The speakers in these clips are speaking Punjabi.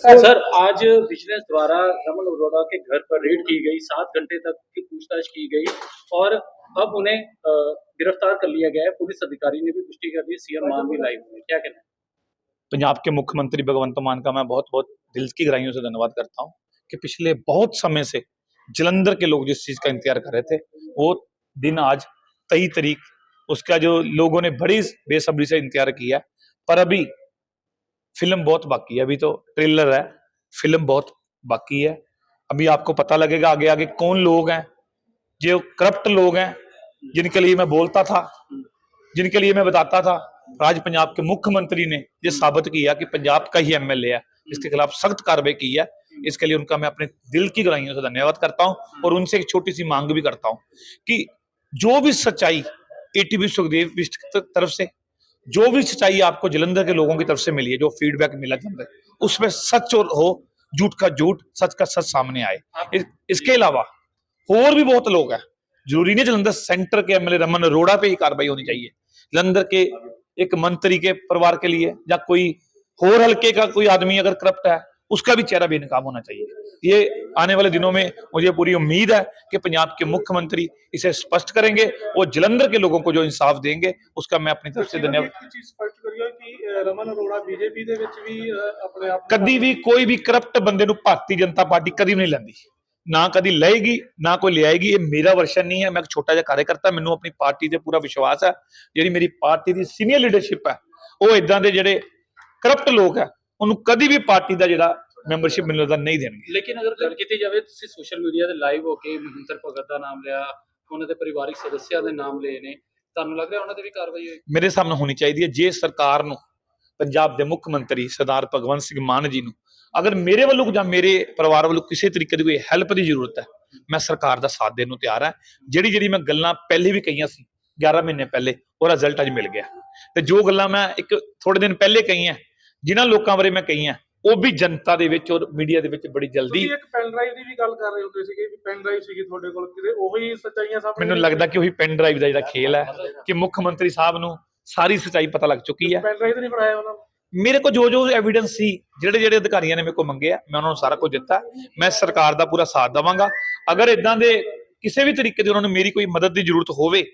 सर आज विजिलेंस द्वारा रमन अरोड़ा के घर पर रेड की गई सात घंटे तक की पूछताछ की गई और अब उन्हें गिरफ़्तार कर लिया गया है। पुलिस अधिकारी ने भी पुष्टि कर दी सीएम मान भी लाइव हुए क्या कहना है? पंजाब के मुख्यमंत्री भगवंत मान का मैं बहुत बहुत दिल की गहराइयों से धन्यवाद करता हूँ कि पिछले बहुत समय से जलंधर के लोग जिस चीज़ का इंतज़ार कर रहे थे वो दिन आज तेई तारीख उसका जो लोगों ने बड़ी बेसब्री से इंतज़ार किया पर अभी फ़िल्म बहुत बाकी है। अभी तो ट्रेलर है, फ़िल्म बहुत बाकी है। अभी आपको पता लगेगा आगे आगे कौन लोग हैं, जो करप्ट लोग हैं, जिनके लिए मैं बोलता था, जिनके लिए मैं बताता था। आज पंजाब के मुख्यमंत्री ने ये साबित किया कि पंजाब का ही एमएलए है। इसके खिलाफ सख्त कार्रवाई की है। इसके लिए उनका मैं अपने दिल की गहराइयों से धन्यवाद करता हूँ और उनसे एक छोटी सी मांग भी करता हूँ कि जो भी सच्चाई एटीवी सुखदेव तरफ़ से जो भी सच्चाई आपको जलंधर के लोगों की तरफ़ से मिली है जो फीडबैक मिला जलंधर उसमें सच और हो झूठ का झूठ सच का सच सामने आए। इस- इसके अलावा और भी बहुत लोग हैं। ज़रूरी नहीं जलंधर सेंटर के एमएलए रमन अरोड़ा पे ही कार्रवाई होनी चाहिए। जलंधर के एक मंत्री के परिवार के लिए या कोई होर हल्के का कोई आदमी अगर करप्ट है उसका भी चेहरा बेनकाब होना चाहिए ये आने वाले दिनों में मुझे पूरी उम्मीद है कि पंजाब के मुख्यमंत्री इसे स्पष्ट करेंगे और जलंधर के लोगों को जो इंसाफ देंगे उसका मैं अपनी तरफ से ਤੁਸੀਂ धन्यवाद ਇੱਕ ਚੀਜ਼ ਸਪਸ਼ਟ ਕਰਿਓ ਕਿ ਅਹ, ਰਮਨ ਅਰੋੜਾ ਬੀਜੇਪੀ ਦੇ ਵਿੱਚ ਵੀ ਅਹ, ਆਪਣੇ ਆਪ ਨੂੰ- ਕਦੀ ਵੀ ਕੋਈ ਵੀ ਕਰਪਟ ਬੰਦੇ ਨੂੰ ਭਾਰਤੀ ਜਨਤਾ ਪਾਰਟੀ ਕਦੀ ਵੀ ਨਹੀਂ ਲੈਂਦੀ ਨਾ ਕਦੀ ਲਏਗੀ ਨਾ ਕੋਈ ਲਿਆਏਗੀ ਇਹ ਮੇਰਾ ਵਰਸ਼ਨ ਨਹੀਂ ਹੈ ਮੈਂ ਇੱਕ ਛੋਟਾ ਜਿਹਾ ਕਾਰਜਕਰਤਾ ਮੈਨੂੰ ਆਪਣੀ ਪਾਰਟੀ ਤੇ ਪੂਰਾ ਵਿਸ਼ਵਾਸ ਹੈ ਜਿਹੜੀ ਮੇਰੀ ਪਾਰਟੀ ਦੀ ਸੀਨੀਅਰ ਲੀਡਰਸ਼ਿਪ ਹੈ ਉਹ ਇਦਾਂ ਦੇ ਜਿਹੜੇ ਕਰਪਟ ਲੋਕ ਹੈ ਉਹਨੂੰ ਕਦੀ ਵੀ ਪਾਰਟੀ ਦਾ ਜਿਹੜਾ ਮੈਂਬਰਸ਼ਿਪ ਮੈਨੂੰ ਲੱਗਦਾ ਨਹੀਂ ਦੇਣਗੇ। ਲੇਕਿਨ ਅਗਰ ਗੱਲ ਕੀਤੀ ਜਾਵੇ ਤੁਸੀਂ ਸੋਸ਼ਲ ਮੀਡੀਆ ਤੇ ਲਾਈਵ ਹੋ ਕੇ ਮਹਿੰਦਰ ਭਗਤ ਦਾ ਨਾਮ ਲਿਆ ਉਹਨਾਂ ਦੇ ਪਰਿਵਾਰਿਕ ਸਦੱਸਿਆਂ ਦੇ ਨਾਮ ਲਏ ਨੇ ਤੁਹਾਨੂੰ ਲੱਗ ਰਿਹਾ ਉਹਨਾਂ ਤੇ ਵੀ ਕਾਰਵਾਈ ਹੋਈ ਮੇਰੇ ਸਾਹਮਣੇ ਹੋਣੀ ਚਾਹੀਦੀ ਹੈ ਜੇ ਸਰਕਾਰ ਨੂੰ ਪੰਜਾਬ ਦੇ ਮੁੱਖ ਮੰਤਰੀ ਸਰਦਾਰ ਭਗਵੰਤ ਸਿੰਘ ਮਾਨ ਜੀ ਨੂੰ ਅਗਰ ਮੇਰੇ ਵੱਲੋਂ ਜਾਂ ਮੇਰੇ ਪਰਿਵਾਰ ਵੱਲੋਂ ਕਿਸੇ ਤਰੀਕੇ ਦੀ ਕੋਈ ਹੈਲਪ ਦੀ ਜ਼ਰੂਰਤ ਹੈ ਮੈਂ ਸਰਕਾਰ ਦਾ ਸਾਥ ਦੇਣ ਨੂੰ ਤਿਆਰ ਹਾਂ। ਜਿਹੜੀ ਜਿਹੜੀ ਮੈਂ ਗੱਲਾਂ ਪਹਿਲੇ ਵੀ ਕਹੀਆਂ ਸੀ 11 ਮਹੀਨੇ ਪਹਿਲੇ ਉਹਦਾ ਰਿਜ਼ਲਟ ਅੱਜ ਮਿਲ ਗਿਆ। ਤੇ ਜੋ ਗੱਲਾਂ ਮੈਂ ਇੱਕ ਥੋੜੇ ਦਿਨ ਪਹਿਲੇ ਕਹੀਆਂ ਜਿਨ੍ਹਾਂ ਲੋਕਾਂ ਬਾਰੇ ਮੈਂ ਕਹੀਆਂ ਉਹ ਵੀ ਜਨਤਾ ਦੇ ਵਿੱਚ ਔਰ ਮੀਡੀਆ ਦੇ ਵਿੱਚ ਬੜੀ ਜਲਦੀ ਤੁਸੀਂ ਇੱਕ ਪੈਨ ਡਰਾਈਵ ਦੀ ਵੀ ਗੱਲ ਕਰ ਰਹੇ ਹੁੰਦੇ ਸੀਗੇ ਵੀ ਪੈਨ ਡਰਾਈਵ ਸੀਗੀ ਤੁਹਾਡੇ ਕੋਲ ਕਿਤੇ ਉਹੀ ਸੱਚਾਈਆਂ ਸਾਹਮਣੇ ਮੈਨੂੰ ਲੱਗਦਾ ਕਿ ਉਹੀ ਪੈਨ ਡਰਾਈਵ ਦਾ ਜਿਹੜਾ ਖੇਲ ਹੈ ਕਿ ਮੁੱਖ ਮੰਤਰੀ ਸਾਹਿਬ ਨੂੰ ਸਾਰੀ ਸੱਚਾਈ ਪਤਾ ਲੱਗ ਚੁੱਕੀ ਹੈ। ਪੈਨ ਡਰਾਈਵ ਤੇ ਨਹੀਂ ਫੜਾਇਆ ਉਹਨਾਂ ਨੂੰ? ਮੇਰੇ ਕੋਲ ਜੋ ਜੋ ਐਵੀਡੈਂਸ ਸੀ ਜਿਹੜੇ ਜਿਹੜੇ ਅਧਿਕਾਰੀਆਂ ਨੇ ਮੇਰੇ ਕੋਲ ਮੰਗੇ ਆ ਮੈਂ ਉਹਨਾਂ ਨੂੰ ਸਾਰਾ ਕੁਝ ਦਿੱਤਾ। ਮੈਂ ਸਰਕਾਰ ਦਾ ਪੂਰਾ ਸਾਥ ਦਵਾਂਗਾ। ਅਗਰ ਇਦਾਂ ਦੇ ਕਿਸੇ ਵੀ ਤਰੀਕੇ ਦੀ ਉਹਨਾਂ ਨੂੰ ਮੇਰੀ ਕੋਈ ਮਦਦ ਦੀ ਜ਼ਰੂਰਤ ਹੋਵੇ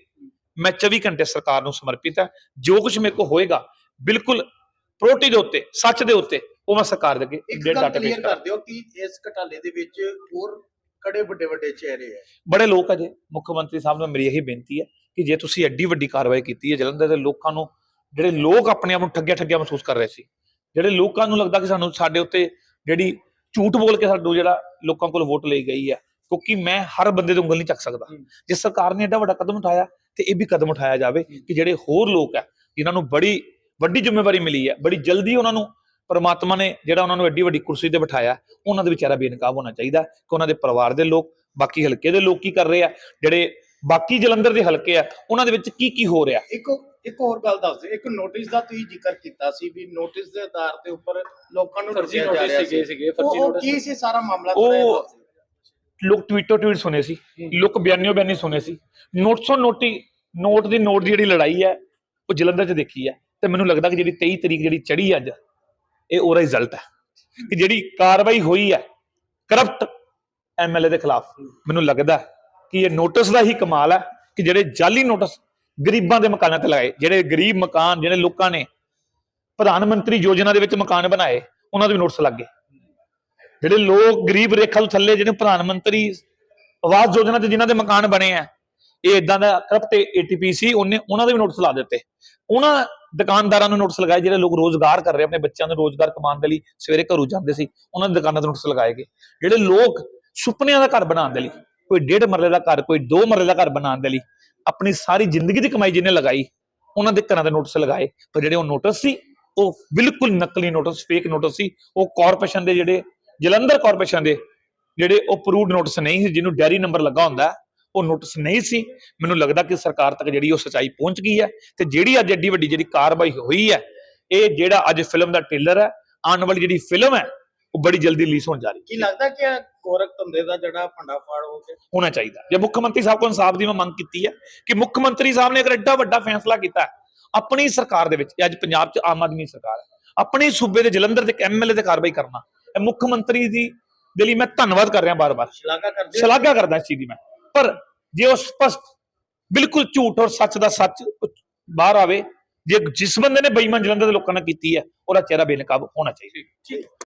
ਮੈਂ 24 ਘੰਟੇ ਸਰਕਾਰ ਨੂੰ ਸਮਰਪਿਤ ਹਾਂ। ਜੋ ਕੁਝ ਮੇਰੇ ਕੋਲ ਹੋਏਗਾ ਬਿਲਕੁਲ ਪ੍ਰੋਟੀ ਦੇ ਉੱਤੇ ਸੱਚ ਦੇ ਉੱਤੇ ਉਹ ਮੈਂ ਸਰਕਾਰ ਦੇ ਅੱਗੇ ਡੇਟ ਪੇਸ਼ ਕਰ ਦਿਓ ਕਿ ਇਸ ਘਟਾਲੇ ਦੇ ਵਿੱਚ ਹੋਰ ਕੜੇ ਵੱਡੇ ਵੱਡੇ ਚਿਹਰੇ ਹੈ ਬੜੇ ਲੋਕ ਅਜੇ ਮੁੱਖ ਮੰਤਰੀ ਸਾਹਿਬ ਨੂੰ ਮੇਰੀ ਇਹੀ ਬੇਨਤੀ ਹੈ ਕਿ ਜੇ ਤੁਸੀਂ ਐਡੀ ਵੱਡੀ ਕਾਰਵਾਈ ਕੀਤੀ ਹੈ ਜਲੰਧਰ ਦੇ ਲੋਕਾਂ ਨੂੰ ਜਿਹੜੇ ਲੋਕ ਆਪਣੇ ਆਪ ਨੂੰ ਠੱਗਿਆ ਠੱਗਿਆ ਮਹਿਸੂਸ ਕਰ ਰਹੇ ਸੀ ਜਿਹੜੇ ਲੋਕਾਂ ਨੂੰ ਲੱਗਦਾ ਕਿ ਸਾਨੂੰ ਸਾਡੇ ਉੱਤੇ ਜਿਹੜੀ ਝੂਠ ਬੋਲ ਕੇ ਸਾਨੂੰ ਜਿਹੜਾ ਲੋਕਾਂ ਕੋਲ ਵੋਟ ਲਈ ਗਈ ਹੈ ਕਿਉਂਕਿ ਮੈਂ ਹਰ ਬੰਦੇ ਤੋਂ ਉਂਗਲ ਨਹੀਂ ਚੱਕ ਸਕਦਾ। ਜੇ ਸਰਕਾਰ ਨੇ ਐਡਾ ਵੱਡਾ ਕਦਮ ਉਠਾਇਆ ਤੇ ਇਹ ਵੀ ਕਦਮ ਉਠਾਇਆ ਜਾਵੇ ਕਿ ਜਿਹੜੇ ਹੋਰ ਲੋਕ ਹੈ ਜਿਨ੍ਹਾਂ ਨੂੰ ਬੜੀ ਵੱਡੀ ਜ਼ਿੰਮੇਵਾਰੀ ਮਿਲੀ ਹੈ। ਬੜੀ ਜਲਦੀ ਉਹਨਾਂ ਨੂੰ ਪਰਮਾਤਮਾ ਨੇ ਜਿਹੜਾ ਉਹਨਾਂ ਨੂੰ ਐਡੀ ਵੱਡੀ ਕੁਰਸੀ ਤੇ ਬਿਠਾਇਆ ਉਹਨਾਂ ਦੇ ਵਿਚਾਰਾ ਬੇਨਕਾਬ ਹੋਣਾ ਚਾਹੀਦਾ ਕਿ ਉਹਨਾਂ ਦੇ ਪਰਿਵਾਰ ਦੇ ਲੋਕ ਬਾਕੀ ਹਲਕੇ ਦੇ ਲੋਕ ਕੀ ਕਰ ਰਹੇ ਆ ਜਿਹੜੇ ਬਾਕੀ ਜਲੰਧਰ ਦੇ ਹਲਕੇ ਆ ਉਹਨਾਂ ਦੇ ਵਿੱਚ ਕੀ ਕੀ ਹੋ ਰਿਹਾ? ਇੱਕ ਇੱਕ ਹੋਰ ਗੱਲ ਦੱਸ ਦਿਓ। ਇੱਕ ਨੋਟਿਸ ਦਾ ਤੁਸੀਂ ਜ਼ਿਕਰ ਕੀਤਾ ਸੀ ਵੀ ਨੋਟਿਸ ਦੇ ਆਧਾਰ ਤੇ ਉੱਪਰ ਲੋਕਾਂ ਨੂੰ ਫਰਜ਼ੀ ਨੋਟਿਸ ਸੀਗੇ ਸੀਗੇ ਫਰਜ਼ੀ ਨੋਟਿਸ ਕੀ ਸੀ? ਸਾਰਾ ਮਾਮਲਾ ਉਹ-। ਲੋਕ ਟਵੀਟੋ ਟਵੀਟ ਸੁਣੇ ਸੀ। ਲੋਕ ਬਿਆਨਿਓ ਬਿਆਨੀ ਸੁਣੇ ਸੀ। ਨੋਟਸੋ ਨੋਟੀ ਨੋਟ ਦੀ ਨੋਟ ਦੀ ਜਿਹੜੀ ਲੜਾਈ ਹੈ ਉਹ ਜਲੰਧਰ 'ਚ ਦੇਖੀ ਹੈ। ਤੇ ਮੈਨੂੰ ਲੱਗਦਾ ਕਿ ਜਿਹੜੀ 23 ਤਰੀਕ ਜਿਹੜੀ ਚੜੀ ਅੱਜ, ਇਹ ਉਹਦਾ ਰਿਜ਼ਲਟ ਹੈ ਕਿ ਜਿਹੜੀ ਕਾਰਵਾਈ ਹੋਈ ਹੈ ਕਰਪਟ ਐਮਐਲਏ ਦੇ ਖਿਲਾਫ, ਮੈਨੂੰ ਲੱਗਦਾ ਕਿ ਇਹ ਨੋਟਿਸ ਦਾ ਹੀ ਕਮਾਲ ਹੈ ਕਿ ਜਿਹੜੇ ਜਾਲੀ ਨੋਟਿਸ ਗਰੀਬਾਂ ਦੇ ਮਕਾਨਾਂ ਤੇ ਲਗਾਏ, ਜਿਹੜੇ ਗਰੀਬ ਮਕਾਨ, ਜਿਹੜੇ ਲੋਕਾਂ ਨੇ ਪ੍ਰਧਾਨ ਮੰਤਰੀ ਯੋਜਨਾ ਦੇ ਵਿੱਚ ਮਕਾਨ ਬਣਾਏ, ਉਹਨਾਂ ਦੇ ਵੀ ਨੋਟਿਸ ਲੱਗ ਗਏ। ਜਿਹੜੇ ਲੋਕ ਗਰੀਬ ਰੇਖਾ ਤੋਂ ਥੱਲੇ, ਜਿਹੜੇ ਪ੍ਰਧਾਨ ਮੰਤਰੀ ਆਵਾਸ ਯੋਜਨਾ ਤੇ ਜਿਨ੍ਹਾਂ ਦੇ ਮਕਾਨ ਬਣੇ ਆ ਇਹ ਇਦਾਂ ਦਾ ਕਰਪਟ ਏਟੀਪੀ ਸੀ, ਉਹਨੇ ਉਹਨਾਂ ਦੇ ਵੀ ਨੋਟਿਸ ਲਾ ਦਿੱਤੇ। ਉਹਨਾਂ ਦੁਕਾਨਦਾਰਾਂ ਨੂੰ ਨੋਟਿਸ ਲਗਾਏ, ਜਿਹੜੇ ਲੋਕ ਰੋਜ਼ਗਾਰ ਕਰ ਰਹੇ ਆਪਣੇ ਬੱਚਿਆਂ ਨੂੰ ਰੋਜ਼ਗਾਰ ਕਮਾਉਣ ਦੇ ਲਈ ਸਵੇਰੇ ਘਰੋਂ ਜਾਂਦੇ ਸੀ, ਉਹਨਾਂ ਦੀ ਦੁਕਾਨਾਂ ਤੇ ਨੋਟਿਸ ਲਗਾਏ ਗਏ। ਜਿਹੜੇ ਲੋਕ ਸੁਪਨਿਆਂ ਦਾ ਘਰ ਬਣਾਉਣ ਦੇ ਲਈ, ਕੋਈ ਡੇਢ ਮਰਲੇ ਦਾ ਘਰ, ਕੋਈ ਦੋ ਮਰਲੇ ਦਾ ਘਰ ਬਣਾਉਣ ਦੇ ਲਈ, ਆਪਣੀ ਸਾਰੀ ਜ਼ਿੰਦਗੀ ਦੀ ਕਮਾਈ ਜਿਹਨੇ ਲਗਾਈ, ਉਹਨਾਂ ਦੇ ਘਰਾਂ ਦੇ ਨੋਟਿਸ ਲਗਾਏ। ਪਰ ਜਿਹੜੇ ਉਹ ਨੋਟਿਸ ਸੀ, ਉਹ ਬਿਲਕੁਲ ਨਕਲੀ ਨੋਟਿਸ ਫੇਕ ਨੋਟਿਸ ਸੀ। ਉਹ ਕਾਰਪੋਰੇਸ਼ਨ ਦੇ ਜਿਹੜੇ ਜਲੰਧਰ ਕਾਰਪੋਰੇਸ਼ਨ ਦੇ, ਜਿਹੜੇ ਉਹ ਅਪਰੂਵਡ ਨੋਟਿਸ ਨਹੀਂ ਸੀ, ਜਿਹਨੂੰ ਡੈਰੀ ਨੰਬਰ ਲੱਗਾ ਹੁੰਦਾ ਉਹ ਨੋਟਿਸ ਨਹੀਂ ਸੀ। ਮੈਨੂੰ ਲੱਗਦਾ ਕਿ ਸਰਕਾਰ ਤੱਕ ਜਿਹੜੀ ਉਹ ਸਚਾਈ ਪਹੁੰਚ ਗਈ ਹੈ ਤੇ ਜਿਹੜੀ ਅੱਜ ਐਡੀ ਵੱਡੀ ਜਿਹੜੀ ਕਾਰਵਾਈ ਹੋਈ ਹੈ ਇਹ ਜਿਹੜਾ ਅੱਜ ਫਿਲਮ ਦਾ ਟ੍ਰੇਲਰ ਹੈ ਆਉਣ ਵਾਲੀ ਜਿਹੜੀ ਫਿਲਮ ਹੈ ਉਹ ਬੜੀ ਜਲਦੀ ਰਿਲੀਜ਼ ਹੋਣ ਜਾ ਰਹੀ ਹੈ। ਕੀ ਲੱਗਦਾ ਕਿ ਗੋਰਖ ਧੰਦੇ ਦਾ ਜਿਹੜਾ ਫਾੜ ਹੋ ਗਿਆ? ਹੋਣਾ ਚਾਹੀਦਾ। ਜੇ ਮੁੱਖ ਮੰਤਰੀ ਸਾਹਿਬ ਕੋਲ ਇਨਸਾਫ ਦੀ ਮੈਂ ਮੰਗ ਕੀਤੀ ਹੈ ਕਿ ਮੁੱਖ ਮੰਤਰੀ ਸਾਹਿਬ ਨੇ ਅਗਰ ਐਡਾ ਵੱਡਾ ਫੈਸਲਾ ਕੀਤਾ ਆਪਣੀ ਸਰਕਾਰ ਦੇ ਵਿੱਚ ਅੱਜ ਪੰਜਾਬ 'ਚ ਆਮ ਆਦਮੀ ਸਰਕਾਰ ਹੈ ਆਪਣੇ ਸੂਬੇ ਦੇ ਜਲੰਧਰ ਦੇ ਐਮਐਲਏ ਤੇ ਕਾਰਵਾਈ ਕਰਨਾ ਇਹ ਮੁੱਖ ਮੰਤਰੀ ਦੀ ਦੇ ਲਈ ਮੈਂ ਧੰਨਵਾਦ ਕਰ ਰਿਹਾ ਬਾਰ-ਬਾਰ। ਸ਼ਲਾਘਾ ਕਰਦੇ? ਸ਼ਲਾਘਾ ਕਰਦਾ ਇਸ ਚੀਜ਼ ਦੀ ਮੈਂ। ਪਰ ਜੇ ਉਹ ਸਪਸ਼ਟ, ਬਿਲਕੁਲ ਝੂਠ ਔਰ ਸੱਚ ਦਾ ਸੱਚ ਬਾਹਰ ਆਵੇ, ਜੇ ਜਿਸ ਬੰਦੇ ਨੇ ਬੇਈਮਾਨ ਜਲੰਧਰ ਦੇ ਲੋਕਾਂ ਨਾਲ ਕੀਤੀ ਹੈ, ਉਹਦਾ ਚਿਹਰਾ ਬੇਨਕਾਬ ਹੋਣਾ ਚਾਹੀਦਾ।